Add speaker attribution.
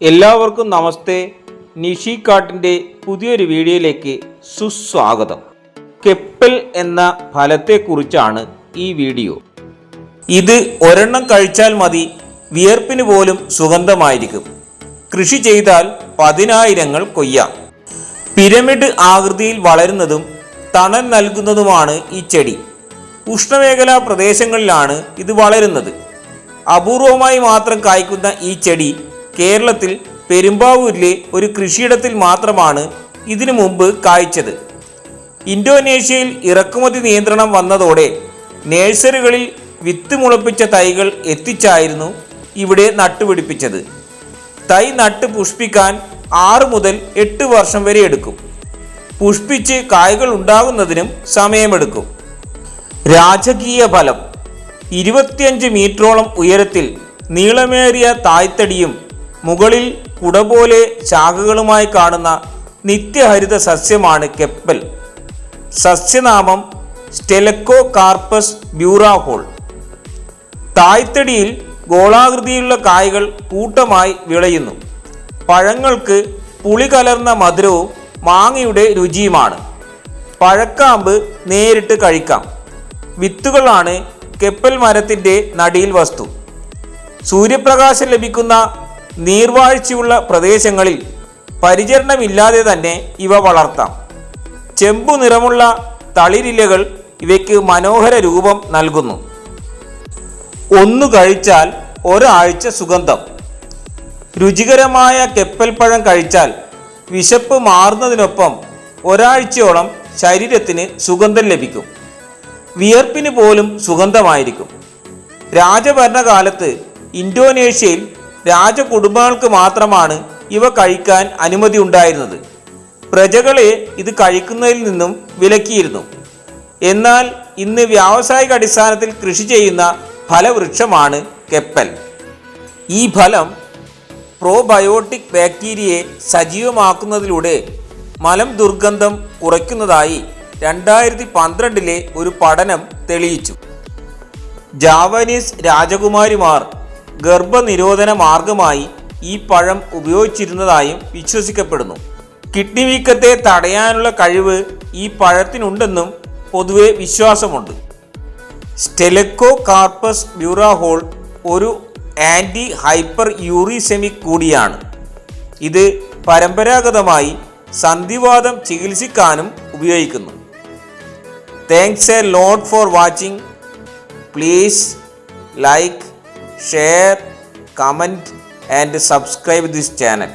Speaker 1: എല്ലാവർക്കും നമസ്തേ. നിഷി കാട്ടിന്റെ പുതിയൊരു വീഡിയോയിലേക്ക് സുസ്വാഗതം. കെപ്പൽ എന്ന ഫലത്തെക്കുറിച്ചാണ് ഈ വീഡിയോ. ഇത് ഒരെണ്ണം കഴിച്ചാൽ മതി വിയർപ്പിന് പോലും സുഗന്ധമായിരിക്കും. കൃഷി ചെയ്താൽ പതിനായിരങ്ങൾ കൊയ്യാം. പിരമിഡ് ആകൃതിയിൽ വളരുന്നതും തണൽ നൽകുന്നതുമാണ് ഈ ചെടി. ഉഷ്ണമേഖലാ പ്രദേശങ്ങളിലാണ് ഇത് വളരുന്നത്. അപൂർവമായി മാത്രം കായ്ക്കുന്ന ഈ ചെടി കേരളത്തിൽ പെരുമ്പാവൂരിലെ ഒരു കൃഷിയിടത്തിൽ മാത്രമാണ് ഇതിനു മുമ്പ് കായ്ച്ചത്. ഇന്തോനേഷ്യയിൽ ഇറക്കുമതി നിയന്ത്രണം വന്നതോടെ നേഴ്സറികളിൽ വിത്ത് മുളപ്പിച്ച തൈകൾ എത്തിച്ചായിരുന്നു ഇവിടെ നട്ടുപിടിപ്പിച്ചത്. തൈ നട്ട് പുഷ്പിക്കാൻ ആറ് മുതൽ എട്ട് വർഷം വരെ എടുക്കും. പുഷ്പിച്ച് കായ്കൾ ഉണ്ടാകുന്നതിനും സമയമെടുക്കും. രാജകീയ ഫലം. ഇരുപത്തിയഞ്ച് മീറ്ററോളം ഉയരത്തിൽ നീളമേറിയ തായ്തടിയും മുകളിൽ കുട പോലെ ശാഖകളുമായി കാണുന്ന നിത്യഹരിത സസ്യമാണ് കെപ്പൽ. സസ്യനാമം സ്റ്റെലക്കോ കാർപ്പസ് ബ്യൂറാഹോൾ തായ്തടിയിൽ ഗോളാകൃതിയിലുള്ള കായ്കൾ കൂട്ടമായി വിളയുന്നു. പഴങ്ങൾക്ക് പുളി കലർന്ന മധുരവും മാങ്ങയുടെ രുചിയുമാണ്. പഴക്കാമ്പ് നേരിട്ട് കഴിക്കാം. വിത്തുകളാണ് കെപ്പൽ മരത്തിന്റെ നടിയിൽ വസ്തു. സൂര്യപ്രകാശം ലഭിക്കുന്ന നീർവാഴ്ചയുള്ള പ്രദേശങ്ങളിൽ പരിചരണമില്ലാതെ തന്നെ ഇവ വളർത്താം. ചെമ്പു നിറമുള്ള തളിരിലകൾ ഇവയ്ക്ക് മനോഹര രൂപം നൽകുന്നു. ഒന്നു കഴിച്ചാൽ ഒരാഴ്ച സുഗന്ധം. രുചികരമായ കെപ്പൽപ്പഴം കഴിച്ചാൽ വിശപ്പ് മാറുന്നതിനൊപ്പം ഒരാഴ്ചയോളം ശരീരത്തിന് സുഗന്ധം ലഭിക്കും. വിയർപ്പിന് പോലും സുഗന്ധമായിരിക്കും. രാജഭരണകാലത്ത് ഇന്തോനേഷ്യയിൽ രാജകുടുംബങ്ങൾക്ക് മാത്രമാണ് ഇവ കഴിക്കാൻ അനുമതി ഉണ്ടായിരുന്നത്. പ്രജകളെ ഇത് കഴിക്കുന്നതിൽ നിന്നും വിലക്കിയിരുന്നു. എന്നാൽ ഇന്ന് വ്യാവസായിക അടിസ്ഥാനത്തിൽ കൃഷി ചെയ്യുന്ന ഫലവൃക്ഷമാണ് കെപ്പൽ. ഈ ഫലം പ്രോബയോട്ടിക് ബാക്ടീരിയയെ സജീവമാക്കുന്നതിലൂടെ മലം ദുർഗന്ധം കുറയ്ക്കുന്നതായി രണ്ടായിരത്തി പന്ത്രണ്ടിലെ ഒരു പഠനം തെളിയിച്ചു. ജാവനീസ് രാജകുമാരിമാർ ഗർഭനിരോധന മാർഗമായി ഈ പഴം ഉപയോഗിച്ചിരുന്നതായും വിശ്വസിക്കപ്പെടുന്നു. കിഡ്നി വീക്കത്തെ തടയാനുള്ള കഴിവ് ഈ പഴത്തിനുണ്ടെന്നും പൊതുവെ വിശ്വാസമുണ്ട്. സ്റ്റെലക്കോ കാർപ്പസ് ബ്യൂറാഹോൾ ഒരു ആന്റി ഹൈപ്പർ യൂറിസെമിക് കൂടിയാണ്. ഇത് പരമ്പരാഗതമായി സന്ധിവാദം ചികിത്സിക്കാനും ഉപയോഗിക്കുന്നു. Thanks a load for watching. Please like share comment and subscribe this channel